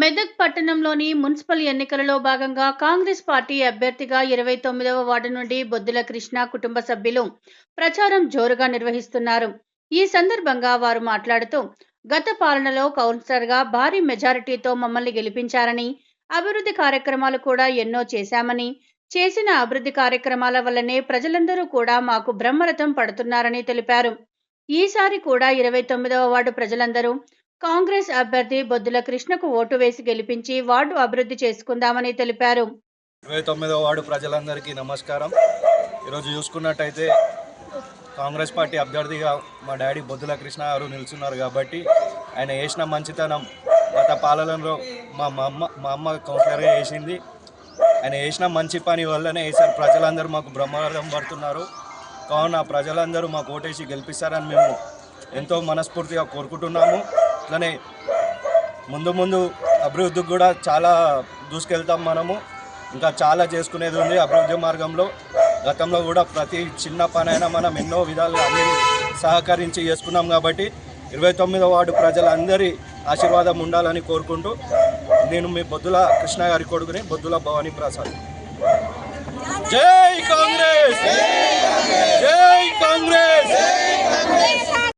మెదక్ పట్టణంలోని మున్సిపల్ ఎన్నికలలో భాగంగా కాంగ్రెస్ పార్టీ అభ్యర్థిగా ఇరవై తొమ్మిదవ వార్డు నుండి బొద్దుల కృష్ణ కుటుంబ సభ్యులు ప్రచారం జోరుగా నిర్వహిస్తున్నారు. ఈ సందర్భంగా వారు మాట్లాడుతూ గత పాలనలో కౌన్సిలర్గా భారీ మెజారిటీతో మమ్మల్ని గెలిపించారని అభివృద్ధి కార్యక్రమాలు కూడా ఎన్నో చేశామని చేసిన అభివృద్ధి కార్యక్రమాల వల్లనే ప్రజలందరూ కూడా మాకు బ్రహ్మరథం పడుతున్నారని తెలిపారు. ఈసారి కూడా ఇరవై తొమ్మిదవ వార్డు ప్రజలందరూ కాంగ్రెస్ అభ్యర్థి బొద్దుల కృష్ణకు ఓటు వేసి గెలిపించి వార్డు అభివృద్ధి చేసుకుందామని తెలిపారు. ఇరవై తొమ్మిదవ వార్డు ప్రజలందరికీ నమస్కారం. ఈరోజు చూసుకున్నట్టయితే కాంగ్రెస్ పార్టీ అభ్యర్థిగా మా డాడీ బొద్దుల కృష్ణ గారు నిలుచున్నారు కాబట్టి ఆయన వేసిన మంచితనం గత పాలనలో మా అమ్మ మా అమ్మ కౌన్సిలర్గా వేసింది. ఆయన వేసిన మంచి పని వల్లనే ఈసారి ప్రజలందరూ మాకు బ్రహ్మాదం పడుతున్నారు. కావున ప్రజలందరూ మాకు ఓటేసి గెలిపిస్తారని మేము ఎంతో మనస్ఫూర్తిగా కోరుకుంటున్నాము. అట్లనే ముందు ముందు అభివృద్ధికి కూడా చాలా దూసుకెళ్తాం మనము. ఇంకా చాలా చేసుకునేది ఉంది అభివృద్ధి మార్గంలో. గతంలో కూడా ప్రతి చిన్న పనైనా మనం ఎన్నో విధాలుగా అన్ని సహకరించి చేసుకున్నాం కాబట్టి ఇరవై తొమ్మిదో వార్డు ప్రజలందరి ఆశీర్వాదం ఉండాలని కోరుకుంటూ నేను మీ బొద్దుల కృష్ణ గారి కొడుకుని బొద్దుల భవానీ ప్రసాద్. జై కాంగ్రెస్! జై కాంగ్రెస్